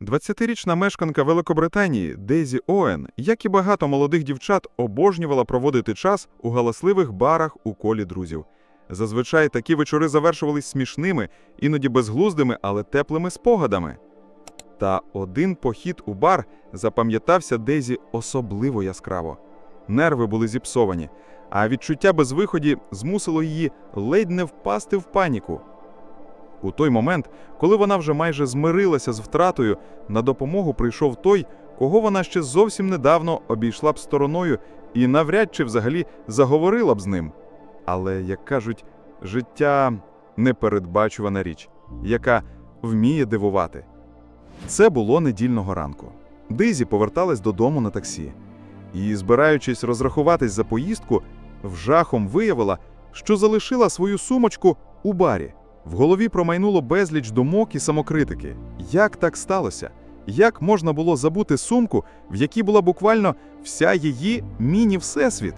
20-річна мешканка Великобританії Дейзі Оен, як і багато молодих дівчат, обожнювала проводити час у галасливих барах у колі друзів. Зазвичай такі вечори завершувались смішними, іноді безглуздими, але теплими спогадами. Та один похід у бар запам'ятався Дейзі особливо яскраво. Нерви були зіпсовані, а відчуття безвиході змусило її ледь не впасти в паніку. У той момент, коли вона вже майже змирилася з втратою, на допомогу прийшов той, кого вона ще зовсім недавно обійшла б стороною і навряд чи взагалі заговорила б з ним. Але, як кажуть, життя непередбачувана річ, яка вміє дивувати. Це було недільного ранку. Дизі поверталась додому на таксі. І, збираючись розрахуватись за поїздку, вжахом виявила, що залишила свою сумочку у барі. В голові промайнуло безліч думок і самокритики. Як так сталося? Як можна було забути сумку, в якій була буквально вся її міні-всесвіт?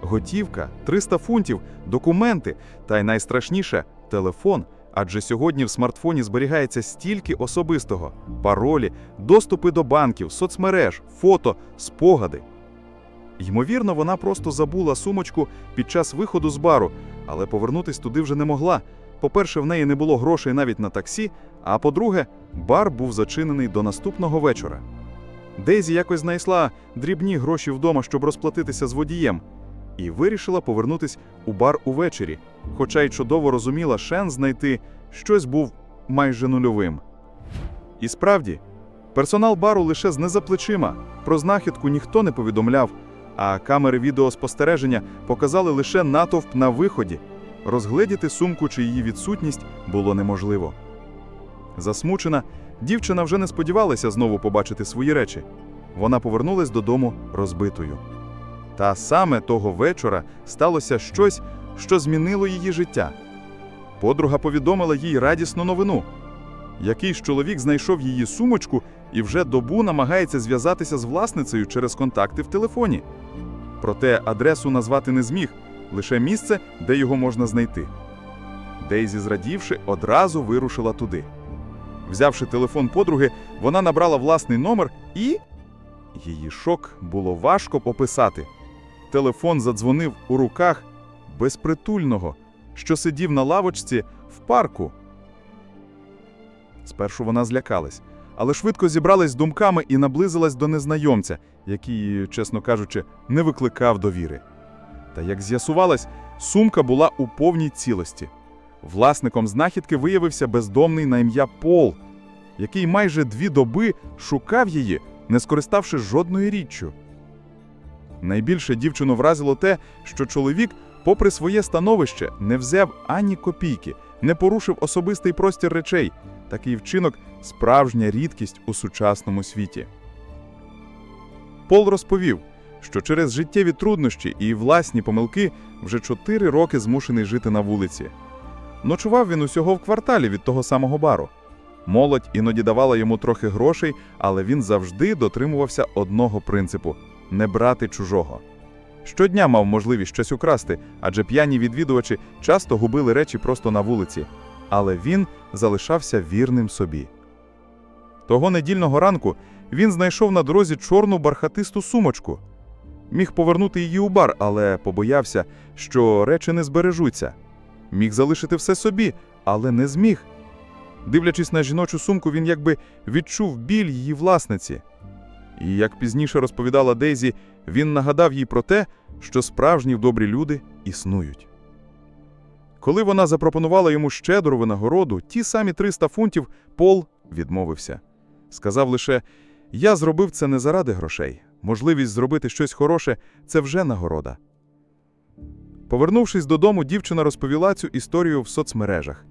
Готівка, 300 фунтів, документи та й найстрашніше телефон. Адже сьогодні в смартфоні зберігається стільки особистого: паролі, доступи до банків, соцмереж, фото, спогади. Ймовірно, вона просто забула сумочку під час виходу з бару, але повернутись туди вже не могла. По-перше, в неї не було грошей навіть на таксі, а по-друге, бар був зачинений до наступного вечора. Дейзі якось знайшла дрібні гроші вдома, щоб розплатитися з водієм, і вирішила повернутись у бар увечері, хоча й чудово розуміла, шанс знайти щось був майже нульовим. І справді, персонал бару лише зниза плечима, про знахідку ніхто не повідомляв, а камери відеоспостереження показали лише натовп на виході. Розгледіти сумку чи її відсутність було неможливо. Засмучена, дівчина вже не сподівалася знову побачити свої речі. Вона повернулась додому розбитою. Та саме того вечора сталося щось, що змінило її життя. Подруга повідомила їй радісну новину. Якийсь чоловік знайшов її сумочку і вже добу намагається зв'язатися з власницею через контакти в телефоні. Проте адресу назвати не зміг, лише місце, де його можна знайти. Дейзі, зрадівши, одразу вирушила туди. Взявши телефон подруги, вона набрала власний номер і. Її шок було важко пописати. Телефон задзвонив у руках безпритульного, що сидів на лавочці в парку. Спершу вона злякалась, але швидко зібралась думками і наблизилась до незнайомця, який, чесно кажучи, не викликав довіри. Та як з'ясувалось, сумка була у повній цілості. Власником знахідки виявився бездомний на ім'я Пол, який майже дві доби шукав її, не скориставши жодною річчю. Найбільше дівчину вразило те, що чоловік, попри своє становище, не взяв ані копійки, не порушив особистий простір речей. Такий вчинок справжня рідкість у сучасному світі. Пол розповів, що через життєві труднощі і власні помилки вже чотири роки змушений жити на вулиці. Ночував він усього в кварталі від того самого бару. Молодь іноді давала йому трохи грошей, але він завжди дотримувався одного принципу не брати чужого. Щодня мав можливість щось украсти, адже п'яні відвідувачі часто губили речі просто на вулиці, але він залишався вірним собі. Того недільного ранку він знайшов на дорозі чорну бархатисту сумочку. Міг повернути її у бар, але побоявся, що речі не збережуться. Міг залишити все собі, але не зміг. Дивлячись на жіночу сумку, він якби відчув біль її власниці. І як пізніше розповідала Дейзі, він нагадав їй про те, що справжні добрі люди існують. Коли вона запропонувала йому щедру винагороду, ті самі 300 фунтів, Пол відмовився. Сказав лише: Я зробив це не заради грошей. Можливість зробити щось хороше це вже нагорода. Повернувшись додому, дівчина розповіла цю історію в соцмережах.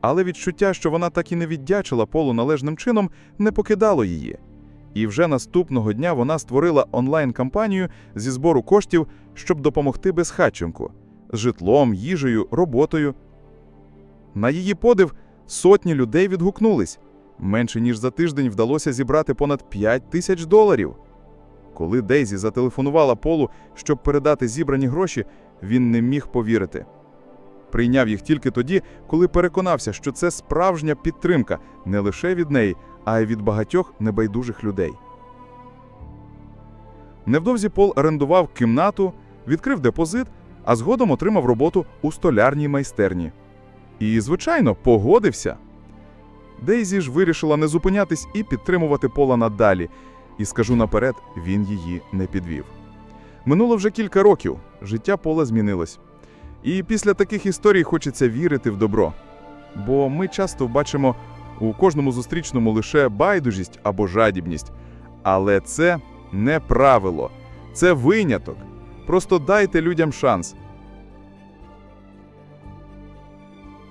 Але відчуття, що вона так і не віддячила Полу належним чином, не покидало її. І вже наступного дня вона створила онлайн-кампанію зі збору коштів, щоб допомогти безхатченку з житлом, їжею, роботою. На її подив сотні людей відгукнулись. Менше ніж за тиждень вдалося зібрати понад 5 тисяч доларів. Коли Дейзі зателефонувала Полу, щоб передати зібрані гроші, він не міг повірити. Прийняв їх тільки тоді, коли переконався, що це справжня підтримка не лише від неї, а й від багатьох небайдужих людей. Невдовзі Пол орендував кімнату, відкрив депозит, а згодом отримав роботу у столярній майстерні. І, звичайно, погодився. Дейзі ж вирішила не зупинятись і підтримувати Пола надалі. І скажу наперед, він її не підвів. Минуло вже кілька років, життя Пола змінилось. І після таких історій хочеться вірити в добро. Бо ми часто бачимо у кожному зустрічному лише байдужість або жадібність. Але це не правило, це виняток. Просто дайте людям шанс.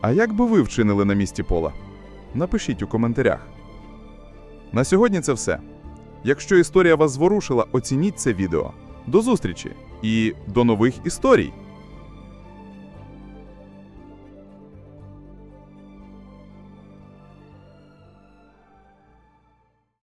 А як би ви вчинили на місці Пола? Напишіть у коментарях. На сьогодні це все. Якщо історія вас зворушила, оцініть це відео. До зустрічі і до нових історій!